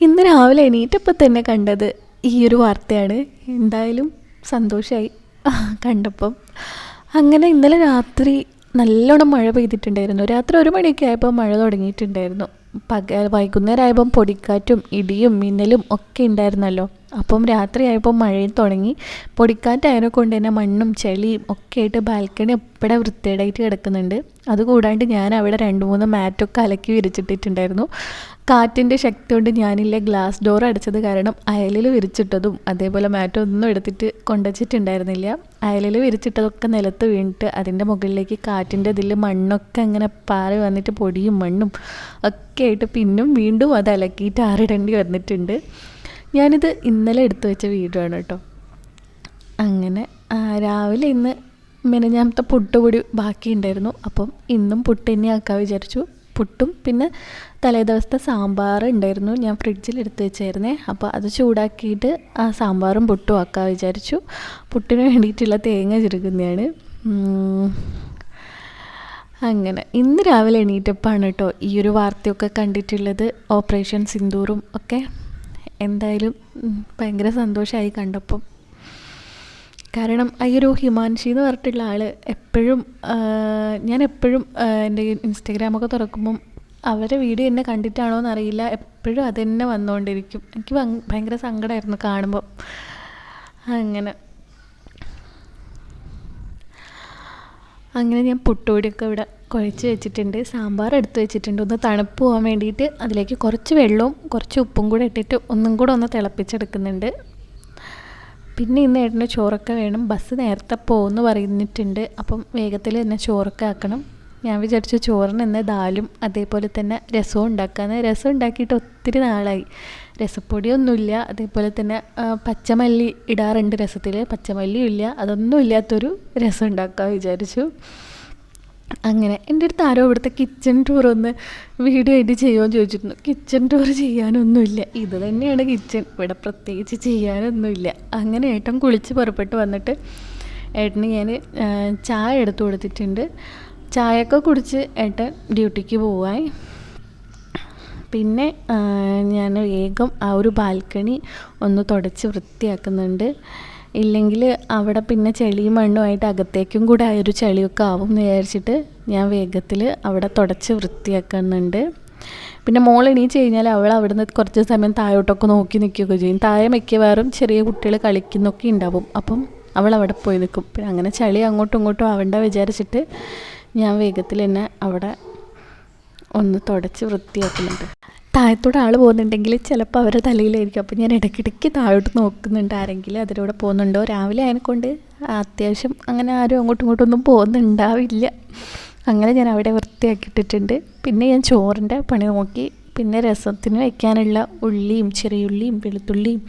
ഇന്ന് രാവിലെ എണീറ്റപ്പോൾ തന്നെ കണ്ടത് ഈ ഒരു വാർത്തയാണ്. എന്തായാലും സന്തോഷമായി കണ്ടപ്പം. അങ്ങനെ ഇന്നലെ രാത്രി നല്ലോണം മഴ പെയ്തിട്ടുണ്ടായിരുന്നു. രാത്രി ഒരു മണിയൊക്കെ ആയപ്പോൾ മഴ തുടങ്ങിയിട്ടുണ്ടായിരുന്നു. പക വൈകുന്നേരം ആയപ്പം പൊടിക്കാറ്റും ഇടിയും മിന്നലും ഒക്കെ ഉണ്ടായിരുന്നല്ലോ. അപ്പം രാത്രി ആയപ്പോൾ മഴയും തുടങ്ങി. പൊടിക്കാറ്റായതിനെ കൊണ്ട് തന്നെ മണ്ണും ചെളിയും ഒക്കെ ആയിട്ട് ബാൽക്കണി എപ്പോഴും വൃത്തികേടായിട്ട് കിടക്കുന്നുണ്ട്. അതുകൂടാണ്ട് ഞാൻ അവിടെ രണ്ട് മൂന്ന് മാറ്റൊക്കെ അലക്കി വിരിച്ചിട്ടിട്ടുണ്ടായിരുന്നു. കാറ്റിന്റെ ശക്തി കൊണ്ട് ഞാനില്ല ഗ്ലാസ് ഡോർ അടച്ചത് കാരണം അയലിൽ വിരിച്ചിട്ടതും അതേപോലെ മാറ്റൊന്നും എടുത്തിട്ട് കൊണ്ടുവച്ചിട്ടുണ്ടായിരുന്നില്ല. അയലിൽ വിരിച്ചിട്ടതൊക്കെ നിലത്ത് വീണിട്ട് അതിന്റെ മുകളിലേക്ക് കാറ്റിന്റെ ഇതിൽ മണ്ണൊക്കെ അങ്ങനെ പാറി വന്നിട്ട് പൊടിയും മണ്ണും ഒക്കെ ആയിട്ട് പിന്നും വീണ്ടും അത് അലക്കിയിട്ട് ആറിടേണ്ടി വന്നിട്ടുണ്ട്. ഞാനിത് ഇന്നലെ എടുത്തു വെച്ച വീഡിയോ ആണ് കേട്ടോ. അങ്ങനെ രാവിലെ ഇന്ന് മെനഞ്ഞാമത്തെ പുട്ടുപൊടി ബാക്കിയുണ്ടായിരുന്നു. അപ്പം ഇന്നും പുട്ട് തന്നെ ആക്കാൻ വിചാരിച്ചു. പുട്ടും പിന്നെ തലേ ദിവസത്തെ സാമ്പാർ ഉണ്ടായിരുന്നു. ഞാൻ ഫ്രിഡ്ജിൽ എടുത്ത് വെച്ചായിരുന്നേ. അപ്പോൾ അത് ചൂടാക്കിയിട്ട് ആ സാമ്പാറും പുട്ടും ആക്കാൻ വിചാരിച്ചു. പുട്ടിന് വേണ്ടിയിട്ടുള്ള തേങ്ങ ചുരുക്കുന്നതാണ് അങ്ങനെ. ഇന്ന് രാവിലെ എണീറ്റപ്പാണ് കേട്ടോ ഈ ഒരു വാർത്തയൊക്കെ കണ്ടിട്ടുള്ളത്. ഓപ്പറേഷൻ സിന്ദൂറും ഒക്കെ. എന്തായാലും ഭയങ്കര സന്തോഷമായി കണ്ടപ്പം. കാരണം അയ്യോ ഹിമാൻഷി എന്ന് പറഞ്ഞിട്ടുള്ള ആൾ എപ്പോഴും ഞാൻ എപ്പോഴും എന്റെ ഇൻസ്റ്റഗ്രാമൊക്കെ തുറക്കുമ്പം അവരെ വീഡിയോ എന്നെ കണ്ടിട്ടാണോ എന്നറിയില്ല. എപ്പോഴും അത് തന്നെ വന്നുകൊണ്ടിരിക്കും. എനിക്ക് ഭയങ്കര സങ്കടമായിരുന്നു കാണുമ്പോൾ അങ്ങനെ. അങ്ങനെ ഞാൻ പുട്ടുപൊടിയൊക്കെ ഇവിടെ കുഴച്ച് വെച്ചിട്ടുണ്ട്. സാമ്പാർ എടുത്ത് വെച്ചിട്ടുണ്ട്. ഒന്ന് തണുപ്പ് പോകാൻ വേണ്ടിയിട്ട് അതിലേക്ക് കുറച്ച് വെള്ളവും കുറച്ച് ഉപ്പും കൂടെ ഇട്ടിട്ട് ഒന്നും കൂടെ ഒന്ന് തിളപ്പിച്ചെടുക്കുന്നുണ്ട്. പിന്നെ ഇന്ന് ഏട്ടന് ചോറൊക്കെ വേണം. ബസ് നേരത്തെ പോകുമെന്ന് പറഞ്ഞിട്ടുണ്ട്. അപ്പം വേഗത്തിൽ തന്നെ ചോറൊക്കെ ആക്കണം. ഞാൻ വിചാരിച്ചു ചോറിന് ഇന്ന് ദാലും അതേപോലെ തന്നെ രസവും ഉണ്ടാക്കാമെന്ന് രസം ഉണ്ടാക്കിയിട്ട് ഒത്തിരി നാളായി. രസപ്പൊടിയൊന്നുമില്ല. അതേപോലെ തന്നെ പച്ചമല്ലി ഇടാറുണ്ട് രസത്തിൽ. പച്ചമല്ലിയും ഇല്ല. അതൊന്നും ഇല്ലാത്തൊരു രസം ഉണ്ടാക്കാൻ വിചാരിച്ചു. അങ്ങനെ എന്റെ അടുത്ത് ആരോ ഇവിടുത്തെ കിച്ചൺ ടൂർ ഒന്ന് വീഡിയോ ആയിട്ട് ചെയ്യുമോ ചോദിച്ചിരുന്നു. കിച്ചൺ ടൂർ ചെയ്യാനൊന്നുമില്ല. ഇത് തന്നെയാണ് കിച്ചൺ ഇവിടെ പ്രത്യേകിച്ച് ചെയ്യാനൊന്നുമില്ല. അങ്ങനെ ഏട്ടൻ കുളിച്ച് പുറപ്പെട്ട് വന്നിട്ട് ഏട്ടന് ഞാൻ ചായ എടുത്തു കൊടുത്തിട്ടുണ്ട്. ചായയൊക്കെ കുടിച്ച് ഏട്ടൻ ഡ്യൂട്ടിക്ക് പോവായി. പിന്നെ ഞാൻ വേഗം ആ ഒരു ബാൽക്കണി ഒന്ന് തുടച്ച് വൃത്തിയാക്കുന്നുണ്ട്. ഇല്ലെങ്കിൽ അവിടെ പിന്നെ ചെളിയും മണ്ണുമായിട്ട് അകത്തേക്കും കൂടെ ആ ഒരു ചെളിയൊക്കെ ആവും എന്ന് വിചാരിച്ചിട്ട് ഞാൻ വേഗത്തിൽ അവിടെ തുടച്ച് വൃത്തിയാക്കുന്നുണ്ട്. പിന്നെ മോൾ എണീച്ച് കഴിഞ്ഞാൽ അവൾ അവിടെ നിന്ന് കുറച്ച് സമയം താഴോട്ടൊക്കെ നോക്കി നിൽക്കുകയൊക്കെ ചെയ്യും. താഴെ മിക്കവാറും ചെറിയ കുട്ടികൾ കളിക്കുന്നൊക്കെ ഉണ്ടാവും. അപ്പം അവൾ അവിടെ പോയി നിൽക്കും. പിന്നെ അങ്ങനെ ചളി അങ്ങോട്ടും ഇങ്ങോട്ടും ആവണ്ട വിചാരിച്ചിട്ട് ഞാൻ വേഗത്തിൽ തന്നെ അവിടെ ഒന്ന് തുടച്ച് വൃത്തിയാക്കുന്നുണ്ട്. താഴത്തൂടെ ആൾ പോകുന്നുണ്ടെങ്കിൽ ചിലപ്പോൾ അവരുടെ തലയിലായിരിക്കും. അപ്പോൾ ഞാൻ ഇടയ്ക്കിടയ്ക്ക് താഴോട്ട് നോക്കുന്നുണ്ട് ആരെങ്കിലും അതിലൂടെ പോകുന്നുണ്ടോ? രാവിലെ അതിനെക്കൊണ്ട് അത്യാവശ്യം അങ്ങനെ ആരും അങ്ങോട്ടും ഇങ്ങോട്ടും ഒന്നും പോകുന്നുണ്ടാവില്ല. അങ്ങനെ ഞാൻ അവിടെ വൃത്തിയാക്കിയിട്ടിട്ടുണ്ട്. പിന്നെ ഞാൻ ചോറിന്റെ പണി നോക്കി. പിന്നെ രസത്തിന് വയ്ക്കാനുള്ള ഉള്ളിയും ചെറിയുള്ളിയും വെളുത്തുള്ളിയും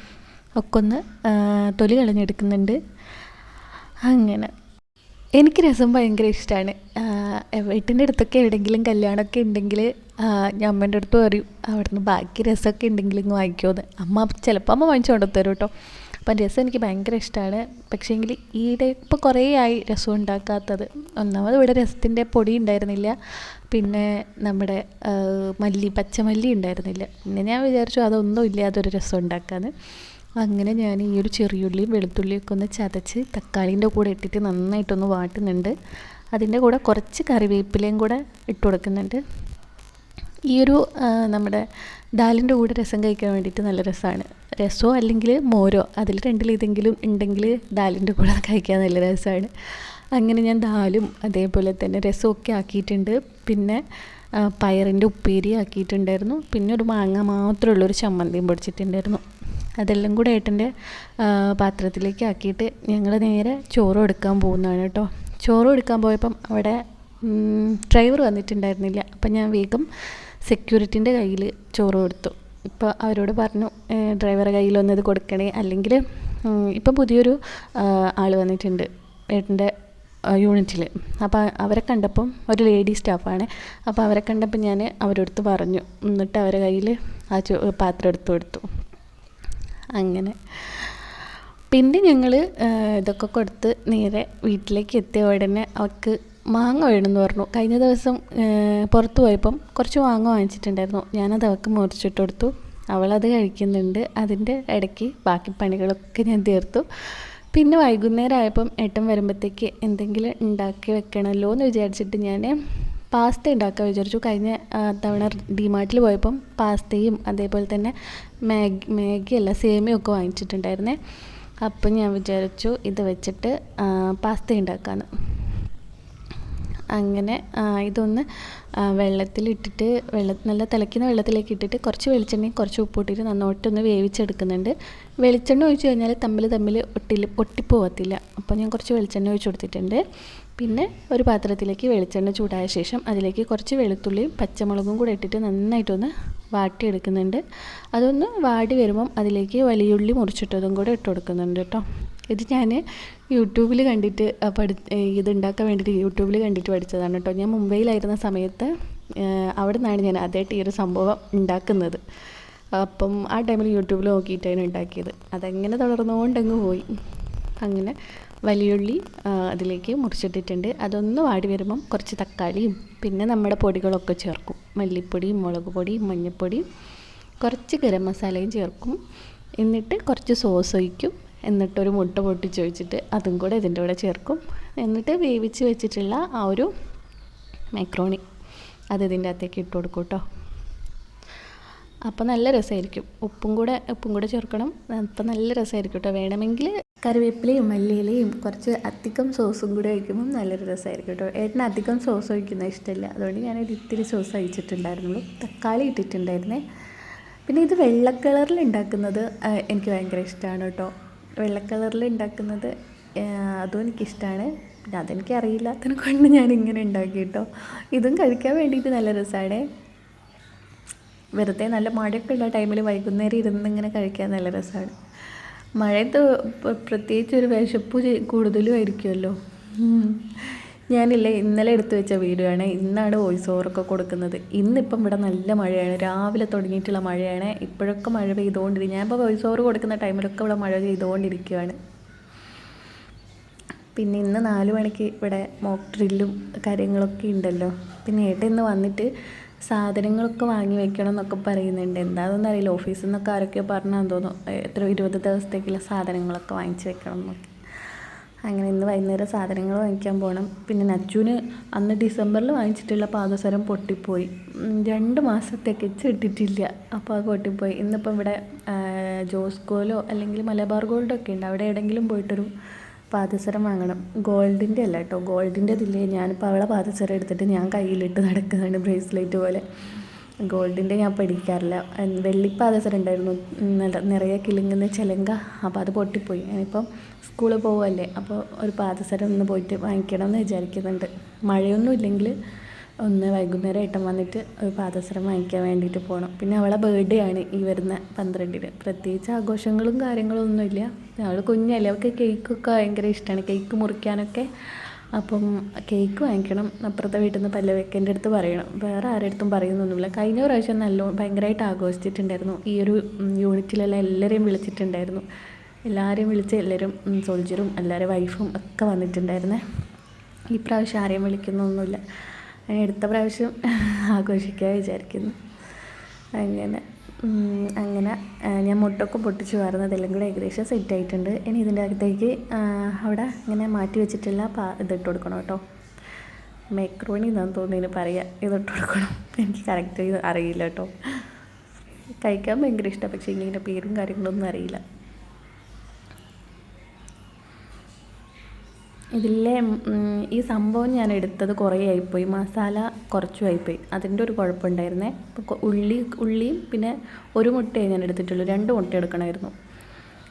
ഒക്കെ ഒന്ന് തൊലി കളഞ്ഞെടുക്കുന്നുണ്ട്. അങ്ങനെ. എനിക്ക് രസം ഭയങ്കര ഇഷ്ടമാണ് വീട്ടിന്റെ അടുത്തൊക്കെ എവിടെയെങ്കിലും കല്യാണമൊക്കെ ഉണ്ടെങ്കിൽ ഞാൻ അമ്മേന്റെ അടുത്ത് പറയും അവിടുന്ന് ബാക്കി രസമൊക്കെ ഉണ്ടെങ്കിൽ ഇങ്ങ് വാങ്ങിക്കുമെന്ന് അമ്മ ചിലപ്പോൾ അമ്മ വാങ്ങിച്ചു കൊണ്ടു തരും കേട്ടോ. അപ്പം രസം എനിക്ക് ഭയങ്കര ഇഷ്ടമാണ് പക്ഷേങ്കിൽ ഈയിടെ ഇപ്പോൾ കുറേ ആയി രസം ഉണ്ടാക്കാത്തത്. ഒന്നാമത് ഇവിടെ രസത്തിന്റെ പൊടി ഉണ്ടായിരുന്നില്ല. പിന്നെ നമ്മുടെ മല്ലി പച്ചമല്ലി ഉണ്ടായിരുന്നില്ല. പിന്നെ ഞാൻ വിചാരിച്ചു അതൊന്നും ഇല്ലാതൊരു രസം ഉണ്ടാക്കാമെന്ന് അങ്ങനെ ഞാൻ ഈ ഒരു ചെറിയുള്ളിയും വെളുത്തുള്ളിയൊക്കെ ഒന്ന് ചതച്ച് തക്കാളീന്റെ കൂടെ ഇട്ടിട്ട് നന്നായിട്ടൊന്ന് വാട്ടുന്നുണ്ട്. അതിന്റെ കൂടെ കുറച്ച് കറിവേപ്പിലയും കൂടെ ഇട്ട് കൊടുക്കുന്നുണ്ട്. ഈ ഒരു നമ്മുടെ ദാലിന്റെ കൂടെ രസം കഴിക്കാൻ വേണ്ടിയിട്ട് നല്ല രസമാണ്. രസമോ അല്ലെങ്കിൽ മോരോ അതിൽ രണ്ടിലേതെങ്കിലും ഉണ്ടെങ്കിൽ ദാലിന്റെ കൂടെ കഴിക്കാൻ നല്ല രസമാണ്. അങ്ങനെ ഞാൻ ദാലും അതേപോലെ തന്നെ രസമൊക്കെ ആക്കിയിട്ടുണ്ട്. പിന്നെ പയറിന്റെ ഉപ്പേരി ആക്കിയിട്ടുണ്ടായിരുന്നു. പിന്നെ ഒരു മാങ്ങ മാത്രമുള്ളൊരു ചമ്മന്തിയും പൊടിച്ചിട്ടുണ്ടായിരുന്നു. അതെല്ലാം കൂടെ ഏട്ടന്റെ പാത്രത്തിലേക്ക് ആക്കിയിട്ട് ഞങ്ങൾ നേരെ ചോറ് എടുക്കാൻ പോകുന്നതാണ് കേട്ടോ. ചോറ് എടുക്കാൻ പോയപ്പം അവിടെ ഡ്രൈവർ വന്നിട്ടുണ്ടായിരുന്നില്ല. അപ്പം ഞാൻ വേഗം സെക്യൂരിറ്റിന്റെ കയ്യിൽ ചോറ് കൊടുത്തു. ഇപ്പോൾ അവരോട് പറഞ്ഞു ഡ്രൈവറുടെ കയ്യിലൊന്ന് ഇത് കൊടുക്കണേ. അല്ലെങ്കിൽ ഇപ്പം പുതിയൊരു ആൾ വന്നിട്ടുണ്ട് ഏട്ടന്റെ യൂണിറ്റിൽ അപ്പോൾ അവരെ കണ്ടപ്പം ഒരു ലേഡി സ്റ്റാഫാണ് അപ്പോൾ അവരെ കണ്ടപ്പോൾ ഞാൻ അവരോടുത്ത് പറഞ്ഞു എന്നിട്ട് അവരെ കയ്യിൽ ആ ചോ പാത്രം എടുത്തു കൊടുത്തു. അങ്ങനെ. പിന്നെ ഞങ്ങൾ ഇതൊക്കെ കൊടുത്ത് നേരെ വീട്ടിലേക്ക് എത്തിയ ഉടനെ അവൾക്ക് മാങ്ങ വേണമെന്ന് പറഞ്ഞു. കഴിഞ്ഞ ദിവസം പുറത്തു പോയപ്പം കുറച്ച് മാങ്ങ വാങ്ങിച്ചിട്ടുണ്ടായിരുന്നു. ഞാനത് അവൾക്ക് മുറിച്ചിട്ട് കൊടുത്തു. അവളത് കഴിക്കുന്നുണ്ട്. അതിന്റെ ഇടയ്ക്ക് ബാക്കി പണികളൊക്കെ ഞാൻ തീർത്തു. പിന്നെ വൈകുന്നേരം ആയപ്പം ഏട്ടൻ വരുമ്പോഴത്തേക്ക് എന്തെങ്കിലും ഉണ്ടാക്കി വെക്കണമല്ലോ എന്ന് വിചാരിച്ചിട്ട് ഞാൻ പാസ്ത ഉണ്ടാക്കാൻ വിചാരിച്ചു. കഴിഞ്ഞ തവണ ഡിമാർട്ടിൽ പോയപ്പം പാസ്തയും അതേപോലെ തന്നെ മാഗി മാഗി അല്ല സേമിയ ഒക്കെ വാങ്ങിച്ചിട്ടുണ്ടായിരുന്നേ. അപ്പം ഞാൻ വിചാരിച്ചു ഇത് വെച്ചിട്ട് പാസ്ത ഉണ്ടാക്കാമെന്ന് അങ്ങനെ ഇതൊന്ന് വെള്ളത്തിലിട്ടിട്ട് വെള്ള നല്ല തിളയ്ക്കുന്ന വെള്ളത്തിലേക്ക് ഇട്ടിട്ട് കുറച്ച് വെളിച്ചെണ്ണയും കുറച്ച് ഉപ്പിട്ടിട്ട് നന്നായിട്ടൊന്ന് വേവിച്ചെടുക്കുന്നുണ്ട്. വെളിച്ചെണ്ണ ഒഴിച്ച് കഴിഞ്ഞാൽ തമ്മിൽ തമ്മിൽ ഒട്ടിൽ ഒട്ടിപ്പോകത്തില്ല അപ്പോൾ ഞാൻ കുറച്ച് വെളിച്ചെണ്ണ ഒഴിച്ച് കൊടുത്തിട്ടുണ്ട്. പിന്നെ ഒരു പാത്രത്തിലേക്ക് വെളിച്ചെണ്ണ ചൂടായ ശേഷം അതിലേക്ക് കുറച്ച് വെളുത്തുള്ളിയും പച്ചമുളകും കൂടെ ഇട്ടിട്ട് നന്നായിട്ടൊന്ന് വാട്ടിയെടുക്കുന്നുണ്ട്. അതൊന്ന് വാടി വരുമ്പം അതിലേക്ക് വലിയുള്ളി മുറിച്ചിട്ടതും കൂടെ ഇട്ട് കൊടുക്കുന്നുണ്ട് കേട്ടോ. ഇത് ഞാൻ യൂട്യൂബിൽ കണ്ടിട്ട് പഠി ഇത് ഉണ്ടാക്കാൻ വേണ്ടിയിട്ട് യൂട്യൂബിൽ കണ്ടിട്ട് പഠിച്ചതാണ് കേട്ടോ. ഞാൻ മുംബൈയിലായിരുന്ന സമയത്ത് അവിടെ നിന്നാണ് ഞാൻ ആദ്യമായിട്ട് ഈ ഒരു സംഭവം ഉണ്ടാക്കുന്നത്. അപ്പം ആ ടൈമിൽ യൂട്യൂബിൽ നോക്കിയിട്ടാണ് ഉണ്ടാക്കിയത്. അതെങ്ങനെ തുടർന്നുകൊണ്ടങ്ങ് പോയി. അങ്ങനെ വലിയുള്ളി അതിലേക്ക് മുറിച്ചിട്ടിട്ടുണ്ട്. അതൊന്ന് വാടി വരുമ്പം കുറച്ച് തക്കാളിയും പിന്നെ നമ്മുടെ പൊടികളൊക്കെ ചേർക്കും. മല്ലിപ്പൊടിയും മുളക് പൊടിയും മഞ്ഞൾപ്പൊടിയും കുറച്ച് ഗരം മസാലയും ചേർക്കും. എന്നിട്ട് കുറച്ച് സോസ് ഒഴിക്കും. എന്നിട്ടൊരു മുട്ട പൊട്ടിച്ച് ഒഴിച്ചിട്ട് അതും കൂടെ ഇതിന്റെ കൂടെ ചേർക്കും. എന്നിട്ട് വേവിച്ച് വെച്ചിട്ടുള്ള ആ ഒരു മൈക്രോണി അത് ഇതിന്റെ അകത്തേക്ക് ഇട്ട് കൊടുക്കും കേട്ടോ അപ്പോൾ നല്ല രസമായിരിക്കും. ഉപ്പും കൂടെ ഉപ്പും കൂടെ ചേർക്കണം. അപ്പം നല്ല രസമായിരിക്കും കേട്ടോ വേണമെങ്കിൽ കറിവേപ്പിലയും മല്ലിയിലയും കുറച്ച് അധികം സോസും കൂടെ ഒഴിക്കുമ്പം നല്ലൊരു രസമായിരിക്കും കേട്ടോ ഏട്ടന് അധികം സോസ് ഒഴിക്കുന്നത് ഇഷ്ടമില്ല. അതുകൊണ്ട് ഞാനൊരു ഇത്തിരി സോസ് അഴിച്ചിട്ടുണ്ടായിരുന്നു തക്കാളി ഇട്ടിട്ടുണ്ടായിരുന്നേ. പിന്നെ ഇത് വെള്ള കളറിൽ ഉണ്ടാക്കുന്നത് എനിക്ക് ഭയങ്കര ഇഷ്ടമാണ് കേട്ടോ വെള്ള കളറിൽ ഉണ്ടാക്കുന്നത് അതും എനിക്കിഷ്ടമാണ് പിന്നെ അതെനിക്ക് അറിയില്ലാത്തതിനെ കൊണ്ട് ഞാൻ ഇങ്ങനെ ഉണ്ടാക്കി കേട്ടോ ഇതും കഴിക്കാൻ വേണ്ടിയിട്ട് നല്ല രസമാണ് വെറുതെ നല്ല മഴയൊക്കെ ഉള്ള ടൈമിൽ വൈകുന്നേരം ഇരുന്ന് ഇങ്ങനെ കഴിക്കാൻ നല്ല രസമാണ് മഴയത്ത് പ്രത്യേകിച്ച് ഒരു വിശപ്പ് കൂടുതലും ആയിരിക്കുമല്ലോ ഞാനില്ലേ ഇന്നലെ എടുത്തു വെച്ച വീഡിയോ ആണ് ഇന്നാണ് വോയിസ് ഓവറൊക്കെ കൊടുക്കുന്നത്. ഇന്നിപ്പം ഇവിടെ നല്ല മഴയാണ്. രാവിലെ തുടങ്ങിയിട്ടുള്ള മഴയാണ്. ഇപ്പോഴൊക്കെ മഴ പെയ്തുകൊണ്ടിരിക്കും ഞാനിപ്പോൾ വോയിസ് ഓവർ കൊടുക്കുന്ന ടൈമിലൊക്കെ ഇവിടെ മഴ പെയ്തുകൊണ്ടിരിക്കുകയാണ് പിന്നെ ഇന്ന് നാല് മണിക്ക് ഇവിടെ മോക്ക് ഡ്രില്ലും കാര്യങ്ങളൊക്കെ ഉണ്ടല്ലോ. പിന്നെ ഏട്ടൻ ഇന്ന് വന്നിട്ട് സാധനങ്ങളൊക്കെ വാങ്ങി വെക്കണം എന്നൊക്കെ പറയുന്നുണ്ട്. എന്താണെന്ന് അറിയില്ല. ഓഫീസിൽ നിന്നൊക്കെ ആരൊക്കെയോ പറഞ്ഞാൽ തോന്നുന്നു എത്ര ഇരുപത് ദിവസത്തേക്കുള്ള സാധനങ്ങളൊക്കെ വാങ്ങിച്ച് വെക്കണം എന്നൊക്കെ. അങ്ങനെ ഇന്ന് വൈകുന്നേരം സാധനങ്ങൾ വാങ്ങിക്കാൻ പോകണം പിന്നെ നച്ചുവിന് അന്ന് ഡിസംബറിൽ വാങ്ങിച്ചിട്ടുള്ള പാദസരം പൊട്ടിപ്പോയി. രണ്ട് മാസത്തേക്ക് ഇട്ടിട്ടില്ല അപ്പോൾ അത് പൊട്ടിപ്പോയി. ഇന്നിപ്പോൾ ഇവിടെ ജോസ്കോലോ അല്ലെങ്കിൽ മലബാർ ഗോൾഡോ ഒക്കെ ഉണ്ട്. അവിടെ എവിടെയെങ്കിലും പോയിട്ടൊരു പാദസരം വാങ്ങണം. ഗോൾഡിന്റെ അല്ല കേട്ടോ. ഗോൾഡിന്റെ ഇതില്ലേ. ഞാനിപ്പോൾ അവളെ പാദസരം എടുത്തിട്ട് ഞാൻ കയ്യിലിട്ട് നടക്കുന്നതാണ് ബ്രേസ്ലെറ്റ് പോലെ. ഗോൾഡിന്റെ ഞാൻ പഠിക്കാറില്ല. വെള്ളിപ്പാദസരം ഉണ്ടായിരുന്നു നിറയെ കിളിങ്ങുന്ന ചിലങ്ക. അപ്പോൾ അത് പൊട്ടിപ്പോയി. ഞാനിപ്പം സ്കൂളിൽ പോവുമല്ലേ അപ്പോൾ ഒരു പാദസരം ഒന്ന് പോയിട്ട് വാങ്ങിക്കണം എന്ന് വിചാരിക്കുന്നുണ്ട്. മഴയൊന്നും ഇല്ലെങ്കിൽ ഒന്ന് വൈകുന്നേരം ഏട്ടൻ വന്നിട്ട് ഒരു പാദസരം വാങ്ങിക്കാൻ വേണ്ടിയിട്ട് പോകണം പിന്നെ അവളെ ബേർഡേ ആണ് ഈ വരുന്ന പന്ത്രണ്ടിന്. പ്രത്യേകിച്ച് ആഘോഷങ്ങളും കാര്യങ്ങളും ഒന്നുമില്ല. അവൾ കുഞ്ഞല്ലേ അവൾക്ക് കേക്കൊക്കെ ഭയങ്കര ഇഷ്ടമാണ് കേക്ക് മുറിക്കാനൊക്കെ അപ്പം കേക്ക് വാങ്ങിക്കണം. അപ്പുറത്തെ വീട്ടിൽ നിന്ന് പല്ലവയ്ക്കന്റെ അടുത്ത് പറയണം. വേറെ ആരുടെ അടുത്തും പറയുന്നൊന്നുമില്ല. കഴിഞ്ഞ പ്രാവശ്യം നല്ല ഭയങ്കരമായിട്ട് ആഘോഷിച്ചിട്ടുണ്ടായിരുന്നു. ഈ ഒരു യൂണിറ്റിലുള്ള എല്ലാവരെയും വിളിച്ചിട്ടുണ്ടായിരുന്നു. എല്ലാവരെയും വിളിച്ച് എല്ലാവരും സോൾജറും എല്ലാവരും വൈഫും ഒക്കെ വന്നിട്ടുണ്ടായിരുന്നേ. ഈ പ്രാവശ്യം ആരെയും വിളിക്കുന്നൊന്നുമില്ല. അടുത്ത പ്രാവശ്യം ആഘോഷിക്കാൻ വിചാരിക്കുന്നു. അങ്ങനെ. അങ്ങനെ ഞാൻ മുട്ടൊക്കെ പൊട്ടിച്ച് വരുന്നതെല്ലാം കൂടെ ഏകദേശം സെറ്റ് ആയിട്ടുണ്ട്. ഇനി ഇതിന്റെ അകത്തേക്ക് അവിടെ ഇങ്ങനെ മാറ്റി വെച്ചിട്ടുള്ള പാ ഇതിട്ട് കൊടുക്കണം കേട്ടോ. മെക്രോണി എന്നാന്ന് തോന്നുന്നു പറയുക ഇതിട്ട് കൊടുക്കണം. എനിക്ക് കറക്റ്റ് അറിയില്ല കേട്ടോ. കഴിക്കാൻ ഭയങ്കര ഇഷ്ടമാണ് പക്ഷേ ഇങ്ങനെ പേരും കാര്യങ്ങളൊന്നും അറിയില്ല. ഇതിലെ ഈ സംഭവം ഞാൻ എടുത്തത് കുറേ ആയിപ്പോയി. മസാല കുറച്ചും ആയിപ്പോയി. അതിന്റെ ഒരു കുഴപ്പമുണ്ടായിരുന്നേ. അപ്പോൾ ഉള്ളി ഉള്ളിയും പിന്നെ ഒരു മുട്ടയെ ഞാൻ എടുത്തിട്ടുള്ളൂ രണ്ട് മുട്ട എടുക്കണമായിരുന്നു.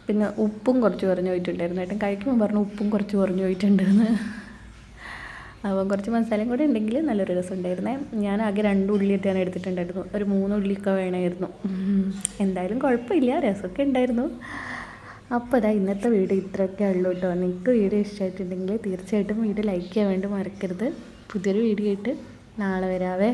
പിന്നെ ഉപ്പും കുറച്ച് കുറഞ്ഞു പോയിട്ടുണ്ടായിരുന്നു. ഏട്ടൻ കഴിക്കുമ്പോൾ പറഞ്ഞു ഉപ്പും കുറച്ച് കുറഞ്ഞു പോയിട്ടുണ്ടെന്ന്. അപ്പം കുറച്ച് മസാലയും കൂടെ ഉണ്ടെങ്കിൽ നല്ലൊരു രസം ഉണ്ടായിരുന്നേ ഞാൻ ആകെ രണ്ട് ഉള്ളിയിട്ടാണ് എടുത്തിട്ടുണ്ടായിരുന്നു ഒരു മൂന്ന് ഉള്ളിയൊക്കെ വേണമായിരുന്നു. എന്തായാലും കുഴപ്പമില്ല. രസമൊക്കെ ഉണ്ടായിരുന്നു. അപ്പോൾ അതാ ഇന്നത്തെ വീഡിയോ ഇത്രയൊക്കെ ഉള്ളൂ കേട്ടോ നിങ്ങൾക്ക് വീഡിയോ ഇഷ്ടമായിട്ടുണ്ടെങ്കിൽ തീർച്ചയായിട്ടും വീഡിയോ ലൈക്ക് ചെയ്യാൻ വേണ്ടി മറക്കരുത്. പുതിയൊരു വീഡിയോ ആയിട്ട് നാളെ വരാവേ.